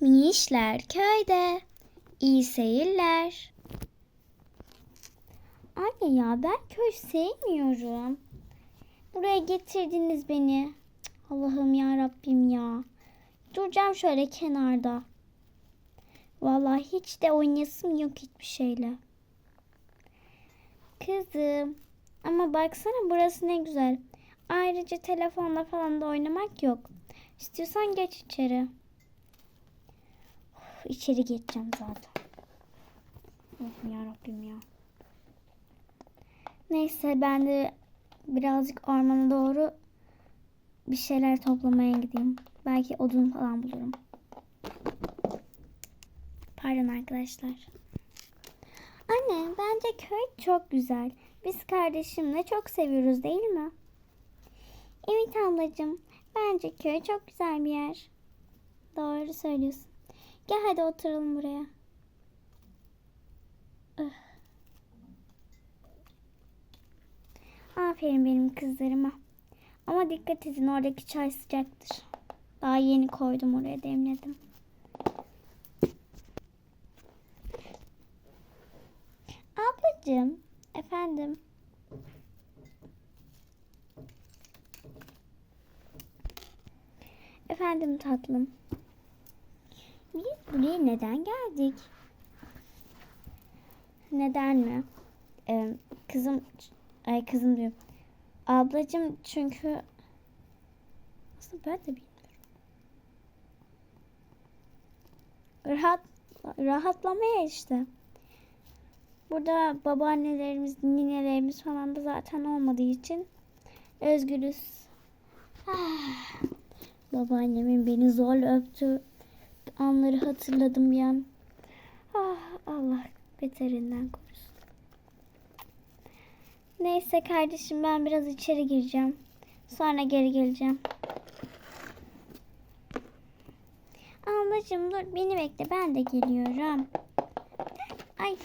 Minişler köyde. İyi seyirler. Anne ya ben köy sevmiyorum. Buraya getirdiniz beni. Allah'ım ya Rabbim ya. Duracağım şöyle kenarda. Vallahi hiç de oynayasım yok hiçbir şeyle. Kızım ama baksana burası ne güzel. Ayrıca telefonla falan da oynamak yok. İstiyorsan geç içeri. İçeri geçeceğim zaten. Of ya Rabbim ya. Neyse ben de birazcık ormana doğru bir şeyler toplamaya gideyim. Belki odun falan bulurum. Pardon arkadaşlar. Anne bence köy çok güzel. Biz kardeşimle çok seviyoruz değil mi? Evet ablacığım. Bence köy çok güzel bir yer. Doğru söylüyorsun. Gel hadi oturalım buraya. Öh. Aferin benim kızlarıma. Ama dikkat edin oradaki çay sıcaktır. Daha yeni koydum oraya demledim. Ablacığım, efendim. Efendim tatlım. Biz buraya neden geldik? Neden mi? Ee, kızım, ay kızım diyorum. Ablacığım çünkü aslında ben de bilmiyorum. Rahat, rahatlamaya işte. Burada babaannelerimiz, ninelerimiz falan da zaten olmadığı için özgürüz. Ah, babaannemin beni zorla öptü anları hatırladım bir an. Ah, Allah beterinden korusun. Neyse kardeşim ben biraz içeri gireceğim. Sonra geri geleceğim. Ablacığım dur beni bekle ben de geliyorum. Ay.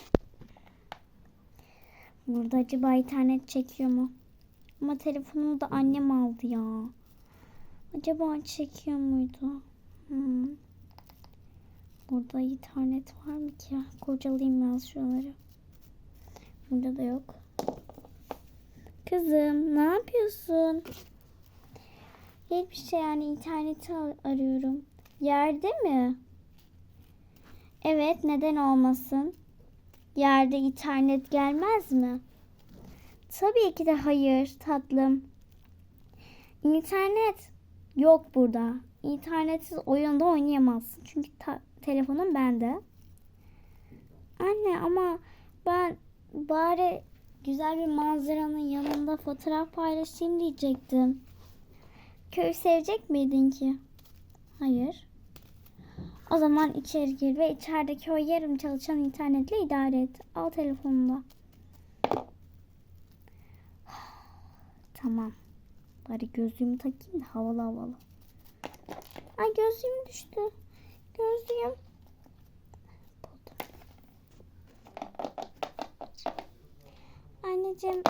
Burada acaba internet çekiyor mu? Ama telefonumu da annem aldı ya. Acaba çekiyor muydu? Hmm. Burada internet var mı ki? Kocalayayım biraz şuraları. Burada da yok. Kızım ne yapıyorsun? Hiçbir şey yani interneti ar- arıyorum. Yerde mi? Evet neden olmasın? Yerde internet gelmez mi? Tabii ki de hayır tatlım. İnternet yok burada. İnternetsiz oyunda oynayamazsın. Çünkü ta- telefonum bende. Anne ama ben bari güzel bir manzaranın yanında fotoğraf paylaşayım diyecektim. Köy sevecek miydin ki? Hayır. O zaman içeri gir ve içerideki o yarım çalışan internetle idare et. Al telefonunu. Tamam. Bari gözlüğümü takayım da havalı havalı. Ay gözlüğüm düştü. Gözlüğüm. Buldum. Anneciğim.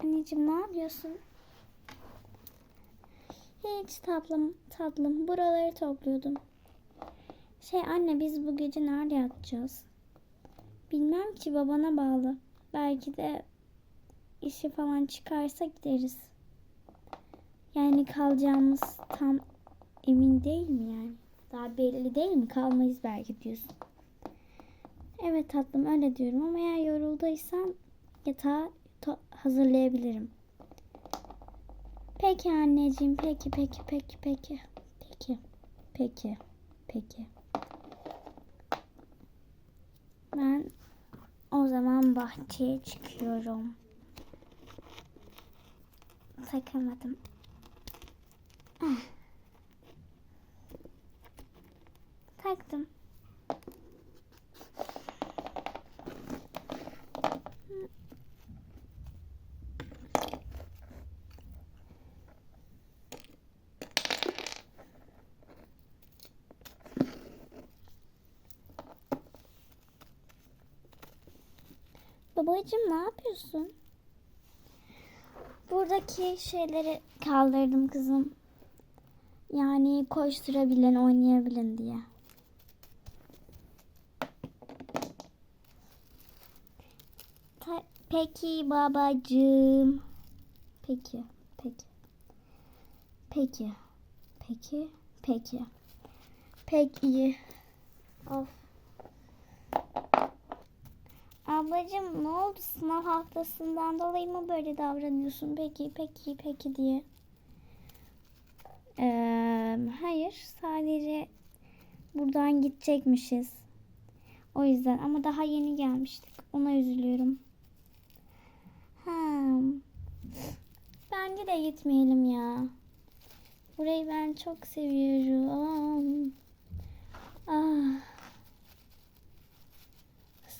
Anneciğim ne yapıyorsun? Hiç tatlım tatlım buraları topluyordum. Şey anne biz bu gece nerede yatacağız? Bilmem ki babana bağlı. Belki de işi falan çıkarsa gideriz. Yani kalacağımız tam emin değil mi yani? Daha belli değil mi? Kalmayız belki diyorsun. Evet tatlım öyle diyorum ama eğer yorulduysan yatağı hazırlayabilirim. Peki anneciğim peki peki peki peki peki peki peki. Ben o zaman bahçeye çıkıyorum. Takamadım. Ah. Taktım. Babacığım ne yapıyorsun? Buradaki şeyleri kaldırdım kızım. Yani koşturabilen, oynayabilen diye. Ta- peki babacığım. Peki, peki. Peki. Peki, peki. Pek iyi. Of. Ablacığım ne oldu sınav haftasından dolayı mı böyle davranıyorsun? Peki, peki, peki diye. Ee, hayır, sadece buradan gidecekmişiz. O yüzden ama daha yeni gelmiştik. Ona üzülüyorum. Hmm. Bence de gitmeyelim ya. Burayı ben çok seviyorum. Ah.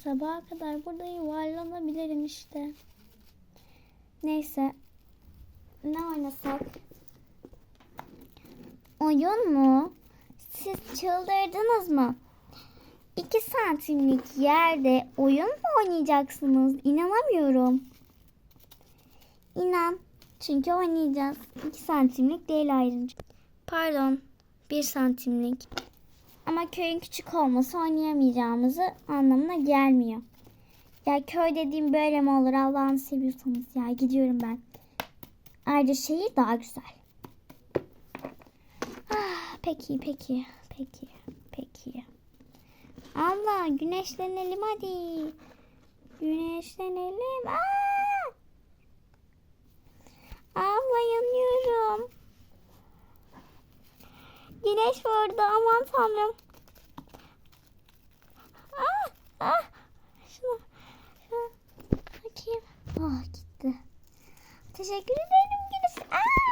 Sabaha kadar burada yuvarlanabilirim işte. Neyse. Ne oynasak? Oyun mu? Siz çıldırdınız mı? 2 santimlik yerde oyun mu oynayacaksınız? İnanamıyorum. İnan. Çünkü oynayacağız. 2 santimlik değil ayrıca. Pardon. 1 santimlik. Ama köyün küçük olması oynayamayacağımızı anlamına gelmiyor. Ya köy dediğim böyle mi olur Allah'ını seviyorsanız ya gidiyorum ben. Ayrıca şehir daha güzel. Ah, peki peki peki peki. Allah güneşlenelim hadi. Güneşlenelim. Aa! Abla yanıyorum. Güneş vurdu aman tanrım. Ah, ah. Şunu, şunu bakayım. Ah gitti. Teşekkür ederim güneş. Aa,